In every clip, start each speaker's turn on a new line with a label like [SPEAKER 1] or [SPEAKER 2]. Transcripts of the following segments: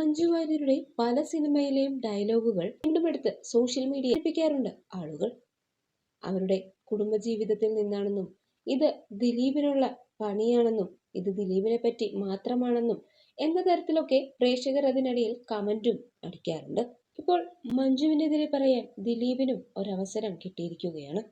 [SPEAKER 1] മഞ്ജു വാര്യരുടെ പല സിനിമയിലെയും ഡയലോഗുകൾ വീണ്ടും എടുത്ത് സോഷ്യൽ മീഡിയ ഏൽപ്പിക്കാറുണ്ട് ആളുകൾ. അവരുടെ കുടുംബജീവിതത്തിൽ നിന്നാണെന്നും ഇത് ദിലീപിനുള്ള പണിയാണെന്നും ഇത് ദിലീപിനെ പറ്റി മാത്രമാണെന്നും എന്ന തരത്തിലൊക്കെ പ്രേക്ഷകർ അതിനിടയിൽ കമന്റും അടിക്കാറുണ്ട്. ഇപ്പോൾ മഞ്ജുവിനെതിരെ പറയാൻ ദിലീപിനും ഒരവസരം കിട്ടിയിരിക്കുകയാണ്.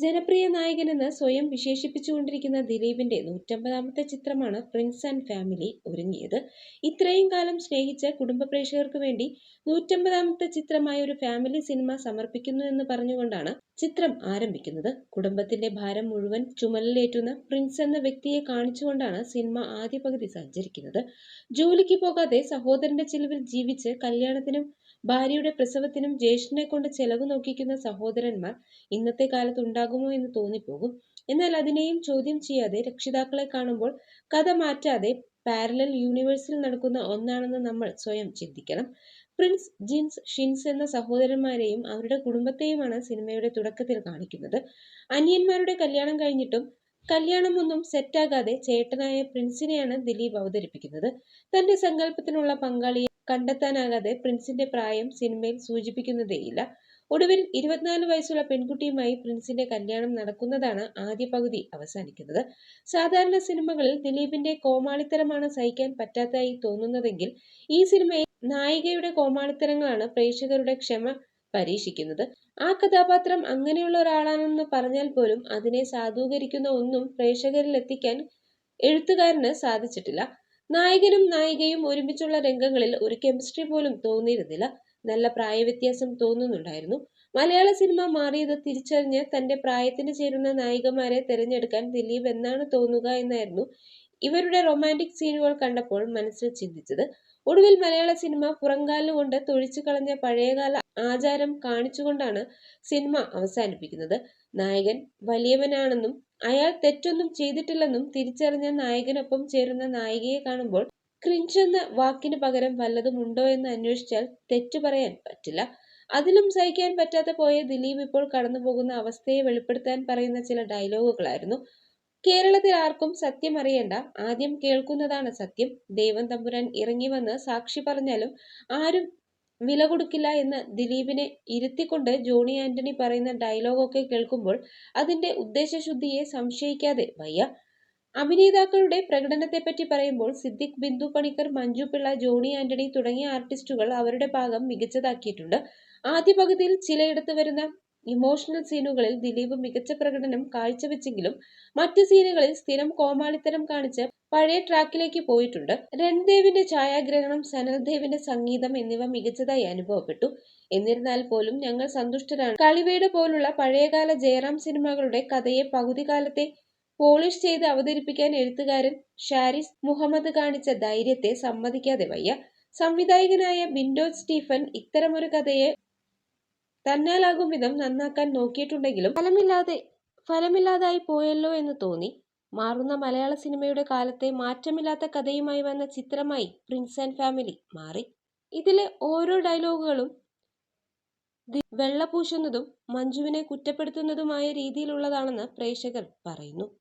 [SPEAKER 1] ജനപ്രിയ നായകനെന്ന് സ്വയം വിശേഷിപ്പിച്ചുകൊണ്ടിരിക്കുന്ന ദിലീപിന്റെ നൂറ്റമ്പതാമത്തെ ചിത്രമാണ് പ്രിൻസ് ആൻഡ് ഫാമിലി ഒരുങ്ങിയത്. ഇത്രയും കാലം സ്നേഹിച്ച കുടുംബ പ്രേക്ഷകർക്ക് വേണ്ടി നൂറ്റമ്പതാമത്തെ ചിത്രമായ ഒരു ഫാമിലി സിനിമ സമർപ്പിക്കുന്നു എന്ന് പറഞ്ഞുകൊണ്ടാണ് ചിത്രം ആരംഭിക്കുന്നത്. കുടുംബത്തിന്റെ ഭാരം മുഴുവൻ ചുമലിലേറ്റുന്ന പ്രിൻസ് എന്ന വ്യക്തിയെ കാണിച്ചുകൊണ്ടാണ് സിനിമ ആദ്യ പകുതി സഞ്ചരിക്കുന്നത്. ജോലിക്ക് പോകാതെ സഹോദരന്റെ ചിലവിൽ ജീവിച്ച് കല്യാണത്തിനും ഭാര്യയുടെ പ്രസവത്തിനും ജ്യേഷ്ഠനെ കൊണ്ട് ചെലവ് നോക്കിക്കുന്ന സഹോദരന്മാർ ഇന്നത്തെ കാലത്ത് ഉണ്ടാകുമോ എന്ന് തോന്നിപ്പോകും. എന്നാൽ അതിനെയും ചോദ്യം ചെയ്യാതെ രക്ഷിതാക്കളെ കാണുമ്പോൾ കഥ മാറ്റാതെ പാരലൽ യൂണിവേഴ്സിൽ നടക്കുന്ന ഒന്നാണെന്ന് നമ്മൾ സ്വയം ചിന്തിക്കണം. പ്രിൻസ് ജിൻസ് ഷിൻസ് എന്ന സഹോദരന്മാരെയും അവരുടെ കുടുംബത്തെയുമാണ് സിനിമയുടെ തുടക്കത്തിൽ കാണിക്കുന്നത്. അനിയന്മാരുടെ കല്യാണം കഴിഞ്ഞിട്ടും കല്യാണമൊന്നും സെറ്റാകാതെ ചേട്ടനായ പ്രിൻസിനെയാണ് ദിലീപ് അവതരിപ്പിക്കുന്നത്. തന്റെ സങ്കല്പത്തിനുള്ള പങ്കാളിയെ കണ്ടെത്താനാകാതെ പ്രിൻസിന്റെ പ്രായം സിനിമയിൽ സൂചിപ്പിക്കുന്നതേയില്ല. ഒടുവിൽ ഇരുപത്തിനാല് വയസ്സുള്ള പെൺകുട്ടിയുമായി പ്രിൻസിന്റെ കല്യാണം നടക്കുന്നതാണ് ആദ്യ പകുതി അവസാനിക്കുന്നത്. സാധാരണ സിനിമകളിൽ ദിലീപിന്റെ കോമാളിത്തരമാണ് സഹിക്കാൻ പറ്റാത്തതായി തോന്നുന്നതെങ്കിൽ ഈ സിനിമയിൽ നായികയുടെ കോമാളിത്തരങ്ങളാണ് പ്രേക്ഷകരുടെ ക്ഷമ പരീക്ഷിക്കുന്നത്. ആ കഥാപാത്രം അങ്ങനെയുള്ള ഒരാളാണെന്ന് പറഞ്ഞാൽ പോലും അതിനെ സാധൂകരിക്കുന്ന ഒന്നും പ്രേക്ഷകരിൽ എത്തിക്കാൻ എഴുത്തുകാരന് സാധിച്ചിട്ടില്ല. നായകനും നായികയും ഒരുമിച്ചുള്ള രംഗങ്ങളിൽ ഒരു കെമിസ്ട്രി പോലും തോന്നിയിരുന്നില്ല. നല്ല പ്രായവ്യത്യാസം തോന്നുന്നുണ്ടായിരുന്നു. മലയാള സിനിമ മാറിയത് തിരിച്ചറിഞ്ഞ് തന്റെ പ്രായത്തിന് ചേരുന്ന നായികമാരെ തിരഞ്ഞെടുക്കാൻ ദിലീപ് എന്നാണ് തോന്നുക എന്നായിരുന്നു ഇവരുടെ റൊമാന്റിക് സീനുകൾ കണ്ടപ്പോൾ മനസ്സിൽ ചിന്തിച്ചത്. ഒടുവിൽ മലയാള സിനിമ പുറങ്കാലുകൊണ്ട് തൊഴിച്ചു കളഞ്ഞ പഴയകാല ആചാരം കാണിച്ചുകൊണ്ടാണ് സിനിമ അവസാനിപ്പിക്കുന്നത്. നായകൻ വലിയവനാണെന്നും അയാൾ തെറ്റൊന്നും ചെയ്തിട്ടില്ലെന്നും തിരിച്ചറിഞ്ഞ നായകനൊപ്പം ചേരുന്ന നായികയെ കാണുമ്പോൾ ക്രിഞ്ച് എന്ന വാക്കിന് പകരം വല്ലതും ഉണ്ടോ എന്ന് അന്വേഷിച്ചാൽ തെറ്റു പറയാൻ പറ്റില്ല. അതിലും സഹിക്കാൻ പറ്റാതെ പോയ ദിലീപ് ഇപ്പോൾ കടന്നുപോകുന്ന അവസ്ഥയെ വെളിപ്പെടുത്താൻ പറയുന്ന ചില ഡയലോഗുകളായിരുന്നു. കേരളത്തിൽ ആർക്കും സത്യം അറിയേണ്ട. ആദ്യം കേൾക്കുന്നതാണ് സത്യം. ദൈവം തമ്പുരാൻ ഇറങ്ങി വന്ന് സാക്ഷി പറഞ്ഞാലും ആരും വില കൊടുക്കില്ല എന്ന് ദിലീപിനെ ഇരുത്തിക്കൊണ്ട് ജോണി ആന്റണി പറയുന്ന ഡയലോഗൊക്കെ കേൾക്കുമ്പോൾ അതിന്റെ ഉദ്ദേശശുദ്ധിയെ സംശയിക്കാതെ വയ്യ. അഭിനേതാക്കളുടെ പ്രകടനത്തെപ്പറ്റി പറയുമ്പോൾ സിദ്ദിഖ് ബിന്ദു പണിക്കർ മഞ്ജു പിള്ള ജോണി ആന്റണി തുടങ്ങിയ ആർട്ടിസ്റ്റുകൾ അവരുടെ ഭാഗം മികച്ചതാക്കിയിട്ടുണ്ട്. ആദ്യ പകുതിയിൽ ചിലയിടത്ത് വരുന്ന ഇമോഷണൽ സീനുകളിൽ ദിലീപ് മികച്ച പ്രകടനം കാഴ്ചവെച്ചെങ്കിലും മറ്റ് സീനുകളിൽ സ്ഥിരം കോമാളിത്തരം കാണിച്ച് പഴയ ട്രാക്കിലേക്ക് പോയിട്ടുണ്ട്. രൺദേവിന്റെ ഛായാഗ്രഹണം സനൽദേവിന്റെ സംഗീതം എന്നിവ മികച്ചതായി അനുഭവപ്പെട്ടു. എന്നിരുന്നാൽ പോലും ഞങ്ങൾ സന്തുഷ്ടരാണ്. കളിവേട് പോലുള്ള പഴയകാല ജയറാം സിനിമകളുടെ കഥയെ പകുതി കാലത്തെ പോളിഷ് ചെയ്ത് അവതരിപ്പിക്കാൻ എഴുത്തുകാരൻ ഷാരിസ് മുഹമ്മദ് കാണിച്ച ധൈര്യത്തെ സമ്മതിക്കാതെ വയ്യ. സംവിധായകനായ ബിൻഡോ സ്റ്റീഫൻ ഇത്തരമൊരു കഥയെ തന്നാലാകും വിധം നന്നാക്കാൻ നോക്കിയിട്ടുണ്ടെങ്കിലും ഫലമില്ലാതെ ഫലമില്ലാതായി പോയല്ലോ എന്ന് തോന്നി. മാറുന്ന മലയാള സിനിമയുടെ കാലത്തെ മാറ്റമില്ലാത്ത കഥയുമായി വന്ന ചിത്രമായി പ്രിൻസ് ആൻഡ് ഫാമിലി മാറി. ഇതിലെ ഓരോ ഡയലോഗുകളും വെള്ളപൂശുന്നതും മഞ്ജുവിനെ കുറ്റപ്പെടുത്തുന്നതുമായ രീതിയിലുള്ളതാണെന്ന് പ്രേക്ഷകർ പറയുന്നു.